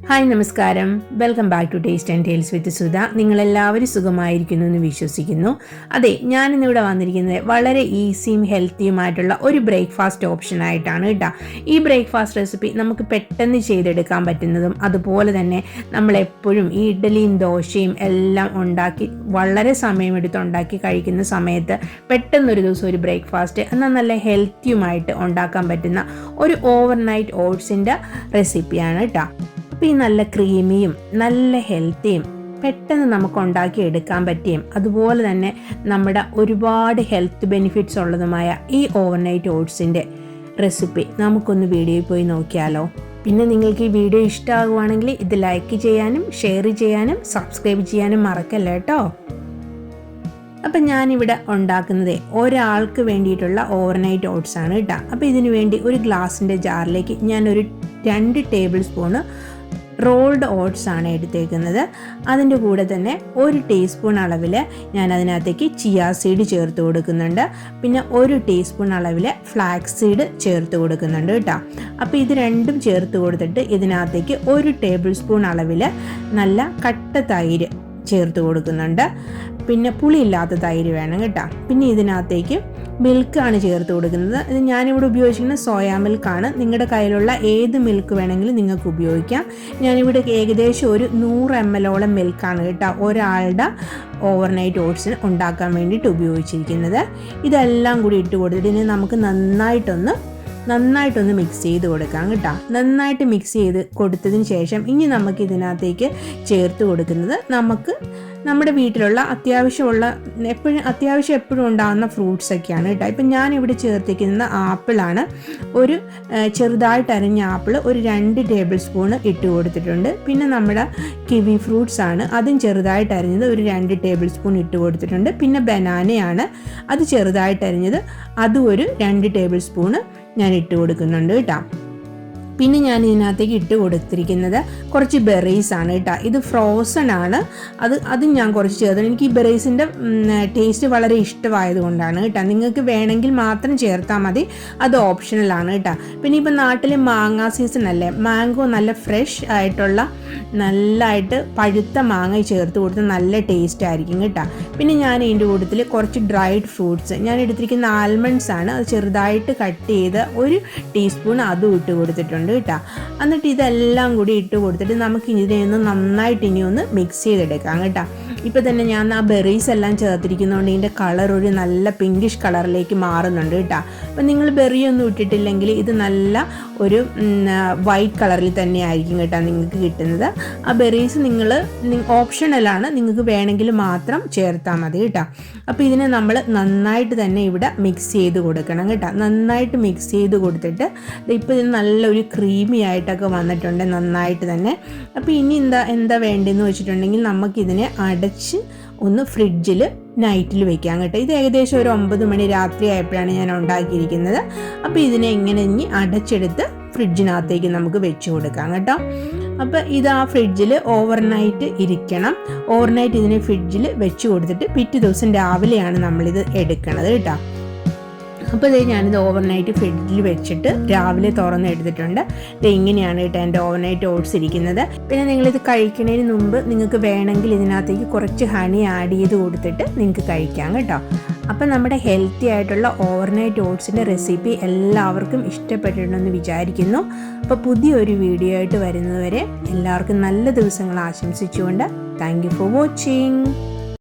Hi നമസ്കാരം. Welcome back to taste and tales with Sudha നിങ്ങളെല്ലാവരും സുഖമായിരിക്കുന്നു എന്ന് വിശ്വസിക്കുന്നു. അതെ ഞാനിന്നിവിടെ വന്നിരിക്കുന്നത് വളരെ ഈസിയും ഹെൽത്തിയുമായിട്ടുള്ള ഒരു ബ്രേക്ക്ഫാസ്റ്റ് ഓപ്ഷൻ ആയിട്ടാണ് കേട്ടോ ഈ ബ്രേക്ക്ഫാസ്റ്റ് റെസിപ്പി നമുക്ക് പെട്ടെന്ന് ചെയ്തെടുക്കാൻ പറ്റുന്നതും അതുപോലെ തന്നെ നമ്മളെപ്പോഴും ഈ ഇഡ്ഡലിയും ദോശയും എല്ലാം ഉണ്ടാക്കി വളരെ സമയമെടുത്ത് ഉണ്ടാക്കി കഴിക്കുന്ന സമയത്ത് പെട്ടെന്നൊരു ദിവസം ഒരു ബ്രേക്ക്ഫാസ്റ്റ് എന്നാൽ നല്ല ഹെൽത്തിയുമായിട്ട് ഉണ്ടാക്കാൻ പറ്റുന്ന ഒരു ഓവർനൈറ്റ് ഓട്സിന്റെ റെസിപ്പിയാണ് കേട്ടോ ഈ നല്ല ക്രീമിയും നല്ല ഹെൽത്തിയും പെട്ടെന്ന് നമുക്ക് ഉണ്ടാക്കി എടുക്കാൻ പറ്റിയും അതുപോലെ തന്നെ നമ്മുടെ ഒരുപാട് ഹെൽത്ത് ബെനിഫിറ്റ്സ് ഉള്ളതുമായ ഈ ഓവർനൈറ്റ് ഓട്സിന്റെ റെസിപ്പി നമുക്കൊന്ന് വീഡിയോയിൽ പോയി നോക്കിയാലോ. പിന്നെ നിങ്ങൾക്ക് ഈ വീഡിയോ ഇഷ്ടമാകുവാണെങ്കിൽ ഇത് ലൈക്ക് ചെയ്യാനും ഷെയർ ചെയ്യാനും സബ്സ്ക്രൈബ് ചെയ്യാനും മറക്കല്ല കേട്ടോ. അപ്പം ഞാനിവിടെ ഉണ്ടാക്കുന്നത് ഒരാൾക്ക് വേണ്ടിയിട്ടുള്ള ഓവർനൈറ്റ് ഓട്സ് ആണ് കേട്ടോ അപ്പോൾ ഇതിനു വേണ്ടി ഒരു ഗ്ലാസിന്റെ ജാറിലേക്ക് ഞാനൊരു രണ്ട് ടേബിൾ സ്പൂണ് റോൾഡ് ഓട്സ് ആണ് എടുത്തേക്കുന്നത്. അതിന്റെ കൂടെ തന്നെ ഒരു ടീസ്പൂൺ അളവിൽ ഞാൻ അതിനകത്തേക്ക് ചിയാ സീഡ് ചേർത്ത് കൊടുക്കുന്നുണ്ട്. പിന്നെ ഒരു ടീസ്പൂൺ അളവിൽ ഫ്ലാക്സ് സീഡ് ചേർത്ത് കൊടുക്കുന്നുണ്ട് കേട്ടോ. അപ്പോൾ ഇത് രണ്ടും ചേർത്ത് കൊടുത്തിട്ട് ഇതിനകത്തേക്ക് ഒരു ടേബിൾ സ്പൂൺ അളവിൽ നല്ല കട്ട തൈര് ചേർത്ത് കൊടുക്കുന്നുണ്ട്. പിന്നെ പുളിയില്ലാത്ത തൈര് വേണം കേട്ടോ. പിന്നെ ഇതിനകത്തേക്ക് മിൽക്കാണ് ചേർത്ത് കൊടുക്കുന്നത്. ഇത് ഞാനിവിടെ ഉപയോഗിച്ചിരിക്കുന്നത് സോയാ മിൽക്കാണ്. നിങ്ങളുടെ കയ്യിലുള്ള ഏത് മിൽക്ക് വേണമെങ്കിലും നിങ്ങൾക്ക് ഉപയോഗിക്കാം. ഞാനിവിടെ ഏകദേശം ഒരു നൂറ് എം എല്ലോളം മിൽക്കാണ് കേട്ടോ ഒരാളുടെ ഓവർനൈറ്റ് ഓട്സിന് ഉണ്ടാക്കാൻ വേണ്ടിയിട്ട് ഉപയോഗിച്ചിരിക്കുന്നത്. ഇതെല്ലാം കൂടി ഇട്ട് കൊടുത്തിട്ട് ഇനി നമുക്ക് നന്നായിട്ടൊന്ന് നന്നായിട്ടൊന്ന് മിക്സ് ചെയ്ത് കൊടുക്കാം കേട്ടോ. നന്നായിട്ട് മിക്സ് ചെയ്ത് കൊടുത്തതിന് ശേഷം ഇനി നമുക്ക് ഇതിനകത്തേക്ക് ചേർത്ത് കൊടുക്കുന്നത് നമുക്ക് നമ്മുടെ വീട്ടിലുള്ള അത്യാവശ്യമുള്ള എപ്പോഴും അത്യാവശ്യം എപ്പോഴും ഉണ്ടാകുന്ന ഫ്രൂട്ട്സ് ഒക്കെയാണ് കേട്ടോ. ഇപ്പം ഞാൻ ഇവിടെ ചേർത്തിരിക്കുന്ന ആപ്പിളാണ്. ഒരു ചെറുതായിട്ട് അരിഞ്ഞ ആപ്പിൾ ഒരു രണ്ട് ടേബിൾ സ്പൂണ് ഇട്ട് കൊടുത്തിട്ടുണ്ട്. പിന്നെ നമ്മുടെ കിവി ഫ്രൂട്ട്സ് ആണ്. അതും ചെറുതായിട്ട് അരിഞ്ഞത് ഒരു രണ്ട് ടേബിൾ സ്പൂൺ ഇട്ട് കൊടുത്തിട്ടുണ്ട്. പിന്നെ ബനാനയാണ് അത് ചെറുതായിട്ട് അരിഞ്ഞത് അതും ഒരു രണ്ട് ടേബിൾ സ്പൂണ് ഞാൻ ഇട്ട് കൊടുക്കുന്നുണ്ട് കേട്ടോ. പിന്നെ ഞാൻ ഇതിനകത്തേക്ക് ഇട്ട് കൊടുത്തിരിക്കുന്നത് കുറച്ച് ബെറീസ് ആണ് കേട്ടോ. ഇത് ഫ്രോസൺ ആണ്. അത് അതും ഞാൻ കുറച്ച് ചേർത്ത്. എനിക്ക് ഈ ബെറീസിന്റെ ടേസ്റ്റ് വളരെ ഇഷ്ടമായത് കൊണ്ടാണ് കേട്ടോ. നിങ്ങൾക്ക് വേണമെങ്കിൽ മാത്രം ചേർത്താൽ മതി. അത് ഓപ്ഷണലാണ് കേട്ടോ. പിന്നെ ഇപ്പം നാട്ടിൽ മാങ്ങ സീസൺ അല്ലേ? മാംഗോ നല്ല ഫ്രഷ് ആയിട്ടുള്ള നല്ലതായിട്ട് പഴുത്ത മാങ്ങ ചേർത്ത് കൊടുത്ത് നല്ല ടേസ്റ്റ് ആയിരിക്കും കേട്ടോ. പിന്നെ ഞാൻ ഇതിന്റെ കൂട്ടത്തിൽ കുറച്ച് ഡ്രൈഡ് ഫ്രൂട്ട്സ് ഞാൻ എടുത്തിരിക്കുന്ന ആൽമണ്ട്സ് ആണ്. അത് ചെറുതായിട്ട് കട്ട് ചെയ്ത് ഒരു ടീസ്പൂൺ അതും ഇട്ട് കൊടുത്തിട്ടുണ്ട്. ഉണ്ട് കേട്ടോ. എന്നിട്ട് ഇതെല്ലാം കൂടി ഇട്ട് കൊടുത്തിട്ട് നമുക്ക് ഇതിനെ ഒന്ന് നന്നായിട്ട് ഇനി ഒന്ന് മിക്സ് ചെയ്തെടുക്കാം കേട്ടോ. ഇപ്പം തന്നെ ഞാൻ ആ ബെറീസ് എല്ലാം ചേർത്തിരിക്കുന്നതുകൊണ്ട് ഇതിന്റെ കളർ ഒരു നല്ല പിങ്കിഷ് കളറിലേക്ക് മാറുന്നുണ്ട് കേട്ടോ. അപ്പം നിങ്ങൾ ബെറി ഒന്നും ഇട്ടിട്ടില്ലെങ്കിൽ ഇത് നല്ല ഒരു വൈറ്റ് കളറിൽ തന്നെ ആയിരിക്കും കേട്ടോ നിങ്ങൾക്ക് കിട്ടുന്നത്. ആ ബെറീസ് നിങ്ങൾ ഓപ്ഷണലാണ് നിങ്ങൾക്ക് വേണമെങ്കിൽ മാത്രം ചേർത്താൽ മതി കേട്ടോ. അപ്പോൾ ഇതിനെ നമ്മൾ നന്നായിട്ട് തന്നെ ഇവിടെ മിക്സ് ചെയ്ത് കൊടുക്കണം കേട്ടോ. നന്നായിട്ട് മിക്സ് ചെയ്ത് കൊടുത്തിട്ട് ഇപ്പോൾ ഇത് നല്ലൊരു ക്രീമി ആയിട്ടൊക്കെ വന്നിട്ടുണ്ട് നന്നായിട്ട് തന്നെ. അപ്പോൾ ഇനി എന്താ എന്താ വേണ്ടതെന്ന് വെച്ചിട്ടുണ്ടെങ്കിൽ നമുക്കിതിനെ അടച്ച് ഒന്ന് ഫ്രിഡ്ജിൽ നൈറ്റിൽ വെക്കാം കേട്ടോ. ഇത് ഏകദേശം ഒരു ഒമ്പത് മണി രാത്രി ആയപ്പോഴാണ് ഞാൻ ഉണ്ടാക്കിയിരിക്കുന്നത്. അപ്പോൾ ഇതിനെ ഇങ്ങനെ ഇനി അടച്ചെടുത്ത് ഫ്രിഡ്ജിനകത്തേക്ക് നമുക്ക് വെച്ച് കൊടുക്കാം കേട്ടോ. അപ്പോൾ ഇത് ആ ഫ്രിഡ്ജിൽ ഓവർനൈറ്റ് ഇരിക്കണം. ഓവർനൈറ്റ് ഇതിനെ ഫ്രിഡ്ജിൽ വെച്ച് കൊടുത്തിട്ട് പിറ്റേ ദിവസം രാവിലെയാണ് നമ്മളിത് എടുക്കണത് കേട്ടോ. അപ്പോൾ ഇത് ഞാനിത് ഓവർനൈറ്റ് ഫ്രിഡ്ജിൽ വെച്ചിട്ട് രാവിലെ തുറന്ന് എടുത്തിട്ടുണ്ട്. ഇത് ഇങ്ങനെയാണ് കേട്ടോ എന്റെ ഓവർനൈറ്റ് ഓട്സ് ഇരിക്കുന്നത്. പിന്നെ നിങ്ങളിത് കഴിക്കുന്നതിന് മുമ്പ് നിങ്ങൾക്ക് വേണമെങ്കിൽ ഇതിനകത്തേക്ക് കുറച്ച് ഹണി ആഡ് ചെയ്ത് കൊടുത്തിട്ട് നിങ്ങൾക്ക് കഴിക്കാം കേട്ടോ. അപ്പം നമ്മുടെ ഹെൽത്തി ആയിട്ടുള്ള ഓവർനൈറ്റ് ഓട്സിന്റെ റെസിപ്പി എല്ലാവർക്കും ഇഷ്ടപ്പെട്ടിട്ടുണ്ടെന്ന് വിചാരിക്കുന്നു. അപ്പോൾ പുതിയൊരു വീഡിയോ ആയിട്ട് വരുന്നതുവരെ എല്ലാവർക്കും നല്ല ദിവസങ്ങൾ ആശംസിച്ചുകൊണ്ട് താങ്ക് യു ഫോർ വാച്ചിങ്